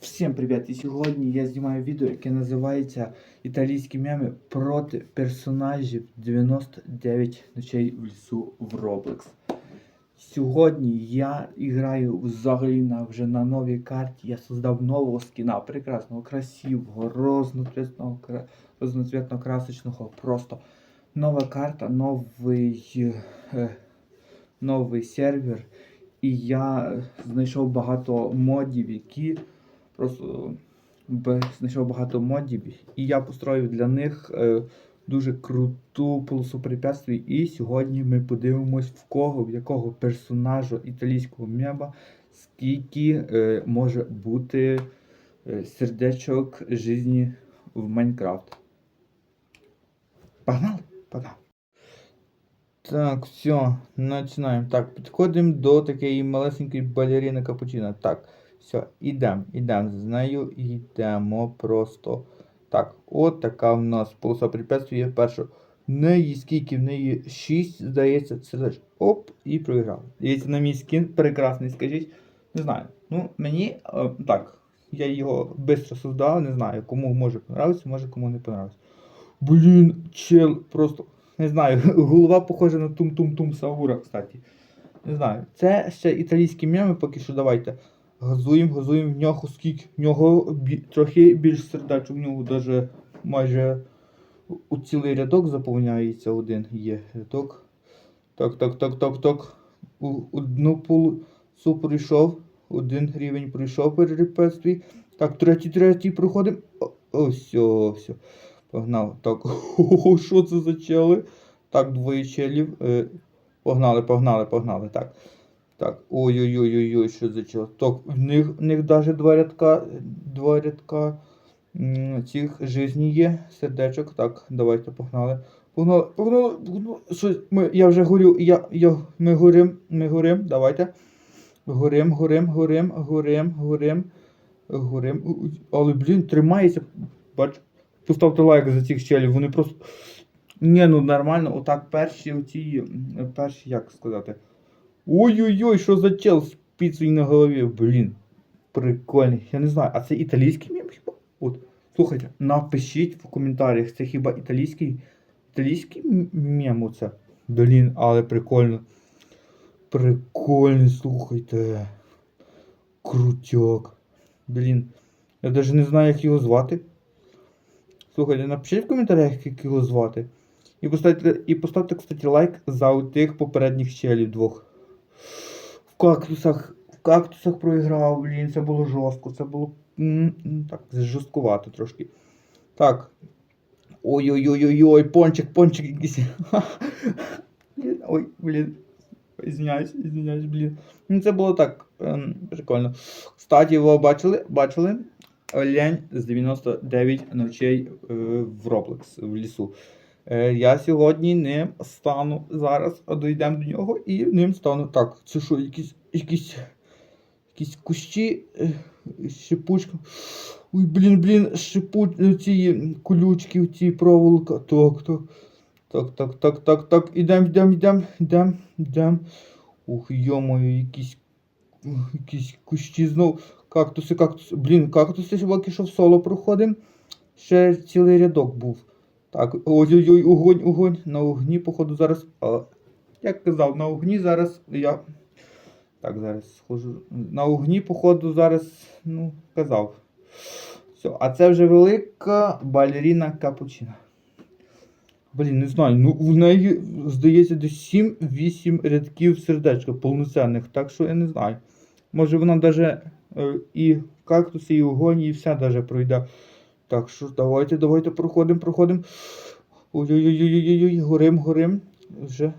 Всім привіт! І сьогодні я знімаю відео, яке називається Італійські меми проти персонажів 99 ночей в лісу в Roblox. Сьогодні я граю взагалі на, вже на новій карті. Я создав нового скіна, прекрасного, красивого, розноцвітного, розноцвітно красочного. Просто нова карта, новий, е, новий сервер. І я знайшов багато модів, які просто знайшов багато модів, і я построїв для них е, дуже круту полосу препятствий. І сьогодні ми подивимось, в кого, в якого персонажа італійського меба, скільки е, може бути е, сердечок житті в Майнкрафт. Погнали? Погнали. Так, все, починаємо. Так, підходимо до такої малесенької балерини капучино. Так, все, ідемо, ідемо з нею, йдемо просто. Так, от така в нас полоса препятствий перша. В неї скільки в неї 6, здається, лише оп, і проіграв. Дивіться на мій скін, прекрасний, скажіть. Не знаю. Ну, мені е, так, я його швидко создав, не знаю, кому може понравитися, може кому не понравиться. Блін, чел, просто. Не знаю, голова похожа на тум-тум-тум Саура, кстати. Не знаю. Це ще італійські меми, поки що давайте. Газуємо, газуємо в нього скільки. В нього бі... трохи більш сердечок, в нього даже майже у цілий рядок заповняється один є рядок. Так, так, так, так, так. У одну полосу пройшов. Один рівень пройшов перепетствій. Так, третій, третій проходимо. О, о, все. Погнав. Так, о, що це за чели? Так, двоє челів. Е, погнали, погнали, погнали. Так. Так. Ой-ой-ой-ой, що за чел. Так, в них, в них навіть два рядка, два рядка цих жизні є, сердечок. Так, давайте погнали. Погнали, погнали, погнали. Що, ми, я вже горю, я, я, ми горим, ми горим, давайте. Горим, горим, горим, горим, горим, горим. Але, блін, тримається. Бач, поставте лайк за цих челів, вони просто. Ні, ну нормально, отак перші оці, перші, як сказати. Ой-ой-ой, що за чел з піцею на голові, блін. Прикольний. Я не знаю, а це італійський мем хіба? От, слухайте, напишіть в коментарях, це хіба італійський, італійський мем оце? Блін, але прикольно. Прикольно, слухайте. Крутяк. Блін. Я навіть не знаю, як його звати. Слухайте, напишіть в коментарях, як його звати. І поставте, і поставте, кстати, лайк за тих попередніх челів двох. В кактусах. В кактусах проіграв, блін, це було жорстко. Це було. Так, жорсткувато трошки. Так. Ой-ой-ой-ой-ой, пончик, пончик якийсь. Ой, блін. Извиняюсь, извиняюсь, блін. Ну це було так. Ем, прикольно. Кстати, ви бачили? Бачили? Олень з 99 ночей е, в Roblox в лісу. Е, я сьогодні ним стану зараз, дійдемо до нього і ним стану. Так, це що, якісь, якісь, якісь кущі, е, шипучка. Ой, блін, блін, шипу, е, ці колючки, ці проволока. Так, так. Так, так, так, так, так. Ідем, ідем, ідем, ідем, ідем. Ух, йомою, якісь, якісь кущі знов. Кактуси, кактуси. Блін, кактуси поки що в соло проходимо. Ще цілий рядок був. Так, ой-ой-ой, огонь, огонь. На огні, походу, зараз. А, як казав, на огні зараз я. Так, зараз схожу. На огні, походу, зараз, ну, казав. Все, а це вже велика балеріна капучино. Блін, не знаю. Ну, в неї, здається, десь 7-8 рядків сердечка повноцінних, так що я не знаю. Може вона навіть е, і кактуси, і огонь, і все даже пройде. Так що давайте, давайте проходимо, проходимо. Ой-ой-ой-ой-ой, горим, горим. Вже.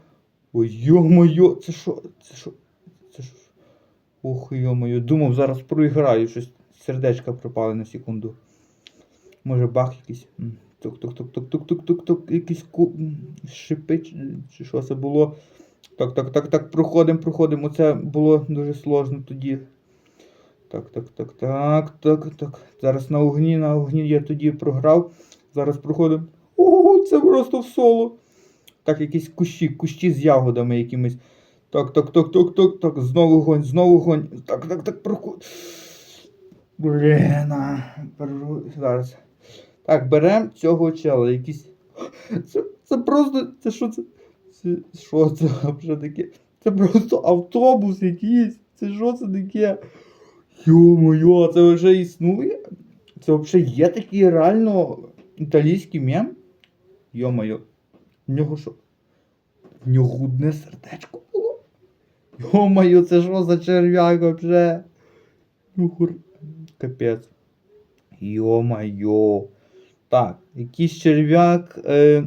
Ой, йо-моє, це що? Це що? Це що? Ох, йо-моє, думав, зараз проіграю, щось сердечка пропали на секунду. Може бах якийсь. М, Тук-тук-тук-тук-тук-тук-тук, якийсь ку... шипи, чи що це було. Так, так, так, так, проходимо, проходимо. Це було дуже сложно тоді. Так, так, так, так, так, так. Зараз на огні, на огні я тоді програв. Зараз проходимо. Ого, це просто в соло. Так, якісь кущі, кущі з ягодами якимись. Так, так, так, так, так, так. Знову огонь, знову огонь. Так, так, так, проход. Блін, зараз. Так, беремо цього чела. Якийсь. Це, це просто. Це що це? Це що це вже таке? Це просто автобус якийсь. Це що це таке? Йо-моє, це вже існує? Це взагалі є такий реально італійський мем? Йо-моє. В нього що? В нього одне сердечко було. Йо-моє, це що за черв'як вообще? Ну. Капець. Йо-моє. Так, якийсь черв'як. Е...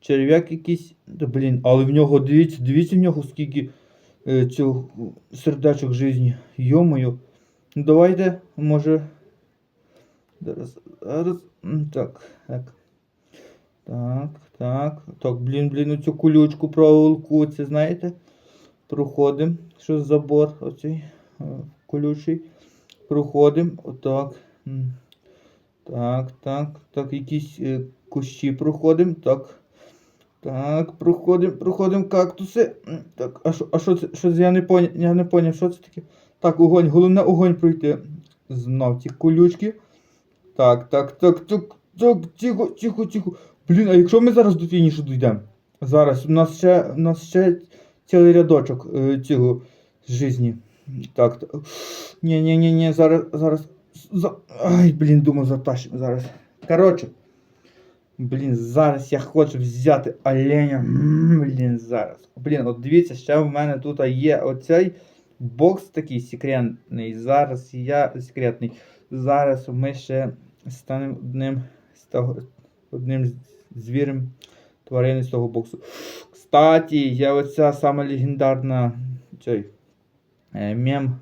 Черв'як якийсь. Та, блін, але в нього, дивіться, дивіться в нього скільки е, цього сердечок житті. Йо-моє. Ну давайте, може. Зараз, зараз. Так, так. Так, так. Так, блін, блін, оцю колючку проволоку, це знаєте? Проходимо. Що за забор оцей е, колючий. Проходимо. Отак. Так, так, так, якісь е, кущі проходимо. Так. Так, проходимо, проходимо кактуси. Так, а що, а що це? Що це? Я не поняв, я не поняв, що це таке? Так, огонь, головне огонь пройти. Знов ті колючки. Так, так, так, так, так, тихо, тихо, тихо. Блін, а якщо ми зараз до фінішу дійдемо? Зараз, у нас ще, у нас ще цілий рядочок е, цього житті. Так, так. Ні, ні, ні, ні, зараз, зараз. За... Ай, блін, думав, затащимо зараз. Коротше. Блін, зараз я хочу взяти оленя. Блін, зараз. Блін, от дивіться, ще в мене тут є оцей бокс такий секретний. Зараз я секретний. Зараз ми ще станемо одним з того, одним звірем тварини з того боксу. Кстати, є оця сама легендарна цей е, мем.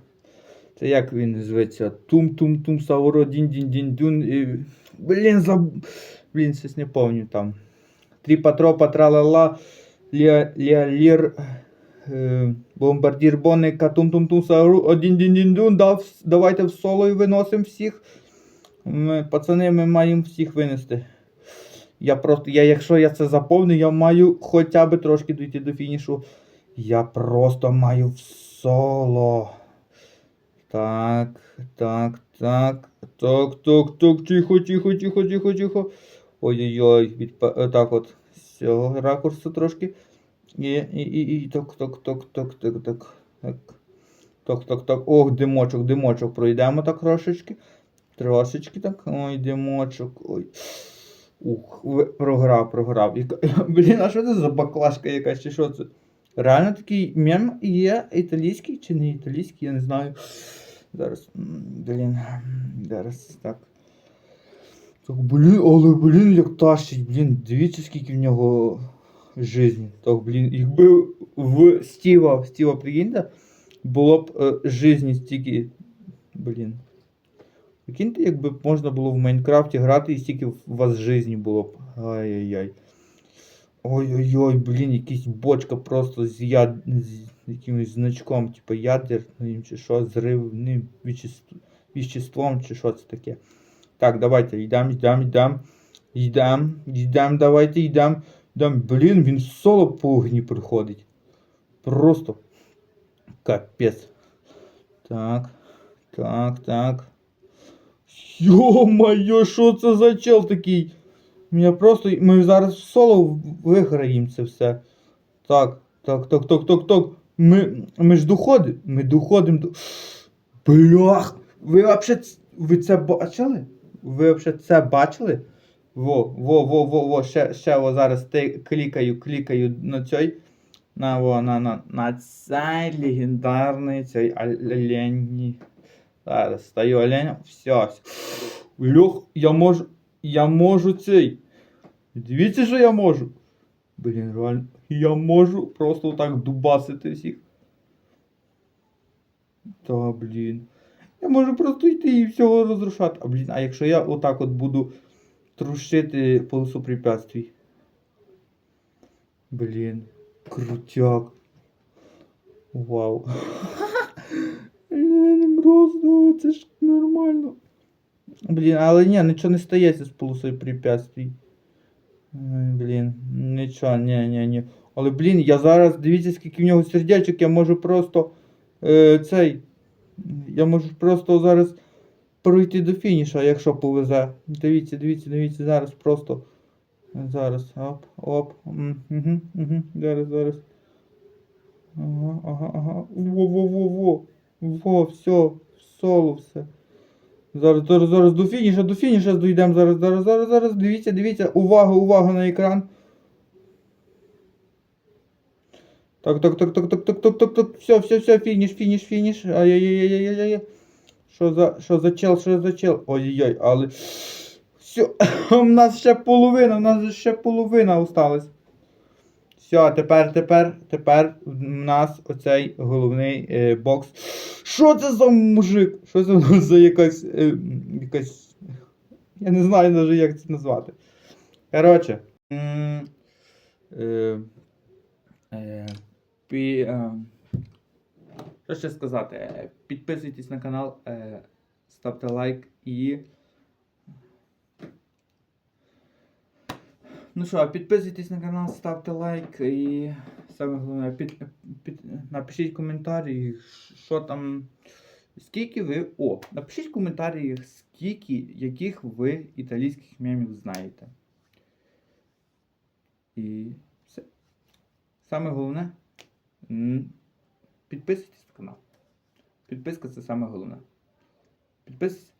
Це як він зветься? Тум-тум-тум сауро дін дін дін дюн. І... Блін, заб... Блін, щось не пам'ятаю там. Тріпа тропа тралала ліа ліа лір е, бомбардір бонника тум тум сауру один дін дін дун дав, давайте в соло і виносимо всіх. Ми, пацани, ми маємо всіх винести. Я просто, я, якщо я це заповню, я маю хоча б трошки дійти до фінішу. Я просто маю в соло. Так, так, так. Так, так, так, тихо, тихо, тихо, тихо, тихо. Ой-ой-ой, е, так от з цього ракурсу трошки. І, і, і, і так, так, так, так, так, так, так. Так, так. Ох, димочок, димочок. Пройдемо так трошечки. Трошечки так. Ой, димочок. Ой. Ух, програв, програв. Блін, а що це за баклажка якась, чи що це? Реально такий мем є італійський чи не італійський, я не знаю. Зараз. Блін. Зараз так. Так, блін, але блін, як тащить, блін, дивіться, скільки в нього жизні. Так, блін, якби в Стіва, Стіва, прикиньте, було б е, жизні стільки. Блін. Прикиньте, якби можна було в Майнкрафті грати і стільки у вас жизні було б. Ай-яй-яй. Ой-ой-ой, блін, якась бочка просто з, яд... з якимось значком, типу ядерним чи що, зривним веществ... веществом, чи що це таке. Так, давайте, йдемо, йдемо, йдемо. Йдемо, йдемо, давайте, йдемо. Йдемо. Блін, він соло по огні приходить. Просто капець. Так, так, так. Йо-моє, що це за чел такий? Мене просто. Ми зараз в соло виграємо це все. Так, так, так, так, так, так. Ми, ми ж доходимо. Ми доходимо до. Блях! Ви ц- ви це бачили? Ви вообще це бачили? Во, во, во, во, во, ще, ще о, зараз ти клікаю, клікаю на цей. На, во, на, на, на цей легендарний цей олень. Зараз стаю оленем. Все. Льох, я можу. Я можу цей. Дивіться, що я можу. Блін, реально. Я можу просто так дубасити всіх. Та, блін. Я можу просто йти і всього розрушати. А блін, а якщо я отак от буду трушити полосу препятствий? Блін, крутяк. Вау. Блін, просто це ж нормально. Блін, але ні, нічого не стається з полосою препятствий. Блін, нічого, ні, ні, ні. Але, блін, я зараз, дивіться, скільки в нього сердечок, я можу просто е, цей. Я можу просто зараз пройти до фініша, якщо повезе. Дивіться, дивіться, дивіться, зараз просто. Зараз. Оп, оп. Угу, угу. Зараз, зараз. Ага, ага, ага. Во, во, во, во. Во, все, соло все. Зараз, зараз, зараз до фініша, до фініша дійдемо. Зараз, зараз, зараз, зараз. Дивіться, дивіться. Увага, увага на екран. Так, так, так, так, так, так, так, так, так. Все, все, все, фініш, фініш, фініш. Ай-яй-яй-яй-яй-яй. Що за, що за чел, що за чел? Ой-ой-ой, але. Все, у нас ще половина, у нас ще половина осталась. Все, тепер, тепер, тепер у нас оцей головний е, бокс. Що це за мужик? Що це за якась. Е, якась. Я не знаю навіть, як це назвати. Коротше. Е, е, пі, е, що ще сказати? Підписуйтесь на канал, е, ставте лайк і. Ну що, підписуйтесь на канал, ставте лайк і саме головне, під, під, напишіть коментарі, що там. Скільки ви. О, напишіть в коментарях, скільки яких ви італійських мемів знаєте. І все. Саме головне. Підписуйтесь на канал. Підписка це саме головне. Підписуйтесь.